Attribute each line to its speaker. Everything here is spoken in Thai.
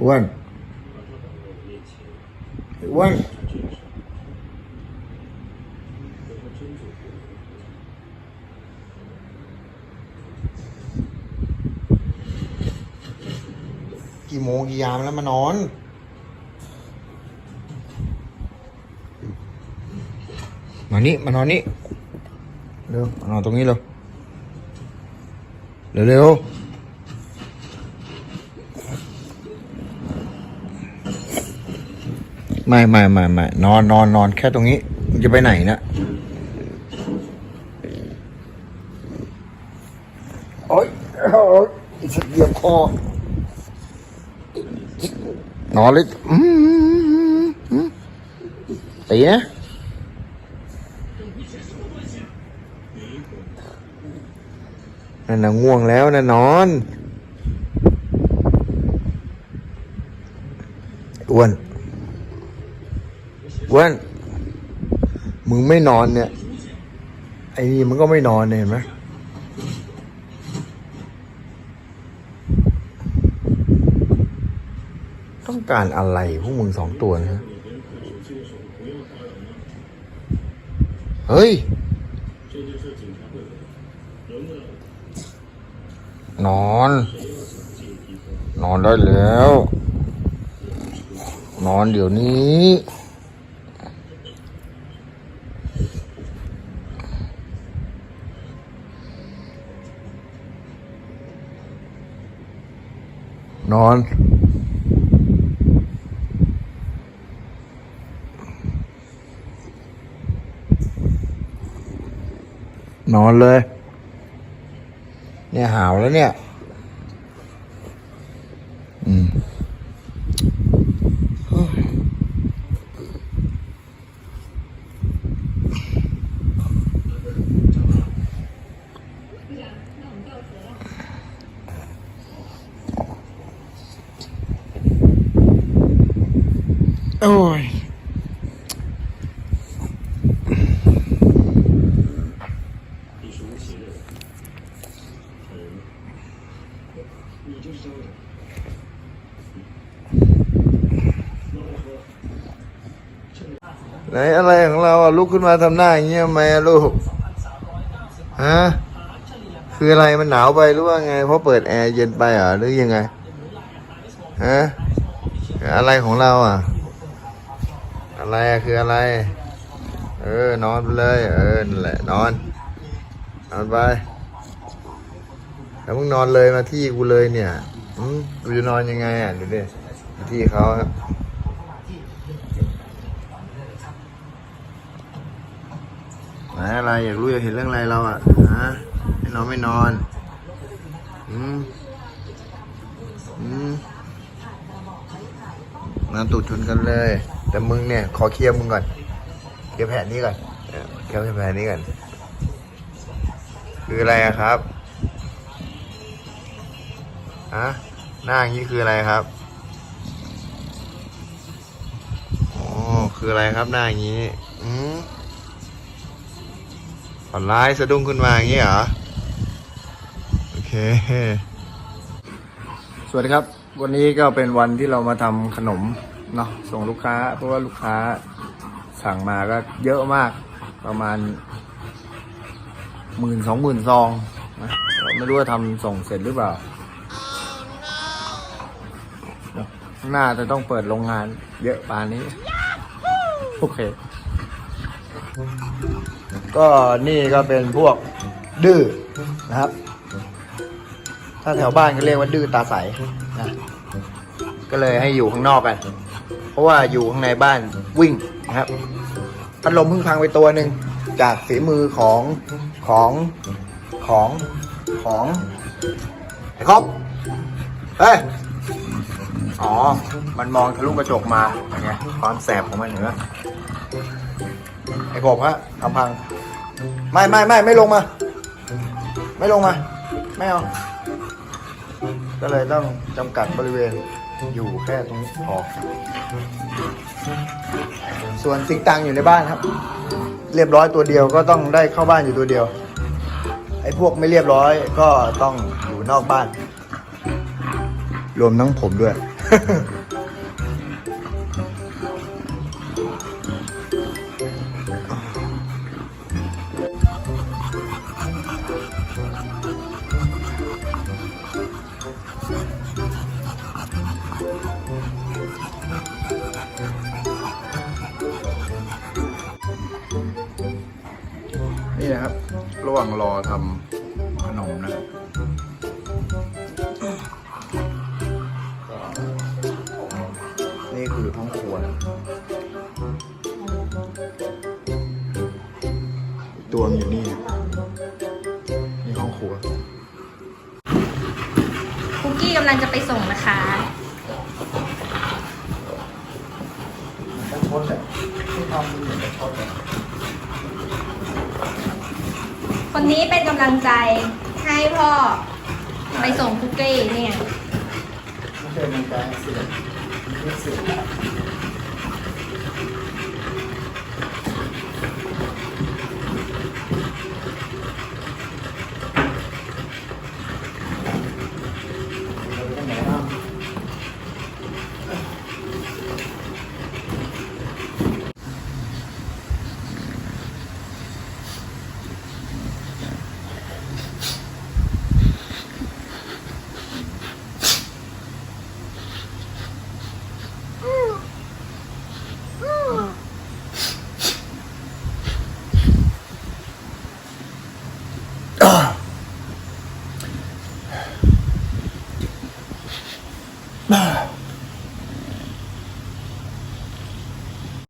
Speaker 1: อ้วนอ้นกี่โมงกี่ยามแล้วมานอนมานี่มานอนนี่เร็วมานอนตรงนี้เร็วเร็ว ไม่ไม่ไม่ไม่นอนนอนนอนแค่ตรงนี้มึงจะไปไหนนะโอ๊ยโอ๊ยอีสัตว์เหยียบคอนอนเลยอืมอืมตีนะนั่นนะง่วงแล้วนะนอนอ้วน เว้นมึงไม่นอนเนี่ย ไอ้นี่มันก็ไม่นอนเลยเห็นไหมต้องการอะไรพวกมึงสองตัวนะเฮ้ย นอน นอนได้แล้ว นอนเดี๋ยวนี้ นอน นอนเลย เนี่ยหาวแล้วเนี่ย ไหนอะไรของเราอะลุกขึ้นมาทำหน้าอย่างเงี้ยทำไมอะลูกฮะคืออะไรมันหนาวไปหรือว่าไง เพราะเปิดแอร์เย็นไปเหรอหรือยังไงฮะอะไรของเราอะ อะไรอะคืออะไร เออนอนไปเลย เออนั่นแหละนอนนอนไปแล้วมึงนอนเลยมาที่กูเลยเนี่ยอืมกูจะนอนยังไงอะดูดิที่เขาครับ ไหนอะไรอยากรู้อยากเห็นเรื่องอะไรเราอะฮะให้นอนไม่นอนอืมอืมนอนตูดชนกันเลย แต่มึงเนี่ย ขอเคลียร์มึงก่อนเคลียร์แผนนี้ก่อนเคลียร์แผนนี้ก่อนคืออะไรครับฮะหน้าอย่างนี้คืออะไรครับอ๋อคืออะไรครับหน้าอย่างนี้ อืม ฝันร้ายสะดุ้งขึ้นมาอย่างนี้เหรอ โอเค สวัสดีครับ วันนี้ก็เป็นวันที่เรามาทำขนมเนาะส่งลูกค้า เพราะว่าลูกค้าสั่งมาก็เยอะมากประมาณหมื่นสองหมื่นซองนะไม่รู้ว่าทำส่งเสร็จหรือเปล่าหน้าจะต้องเปิดโรงงานเยอะปานนี้ โอเค ก็นี่ก็เป็นพวกดื้อนะครับ ถ้าแถวบ้านก็เรียกว่าดื้อตาใสนะก็เลยให้อยู่ข้างนอกกัน เพราะว่าอยู่ข้างในบ้านวิ่งนะครับพัดลมเพิ่งพังไปตัวหนึ่งจากฝีมือของของของของไอ้ครบเฮ้ยอ๋อ มันมองทะลุกระจกมาไงความแสบของมันเหนือ ไอ้กบฮะทำพัง ไม่ไม่ไม่ไม่ลงมา ไม่ลงมา ไม่เอา ก็เลยต้องจำกัดบริเวณอยู่แค่ตรงนี้พอ ส่วนติ๊กตังอยู่ในบ้านครับ เรียบร้อยตัวเดียวก็ต้องได้เข้าบ้านอยู่ตัวเดียว ไอ้พวกไม่เรียบร้อยก็ต้องอยู่นอกบ้าน รวมทั้งผมด้วย นี่นะครับ ระหว่างรอทำขนมนะครับนี่คือห้องครัวอีก ตวมันอยู่นี่ นี่ห้องครัว
Speaker 2: คุกกี้กำลังจะไปส่งนะคะ
Speaker 1: ชดแหละที่ทำมันเหมือนชดแหละ
Speaker 2: คนนี้เป็นกำลังใจให้พ่อ ไปส่งคุกกี้เนี่ย
Speaker 1: ไม่ใช่มันแปลงเสียงเสียง Ah.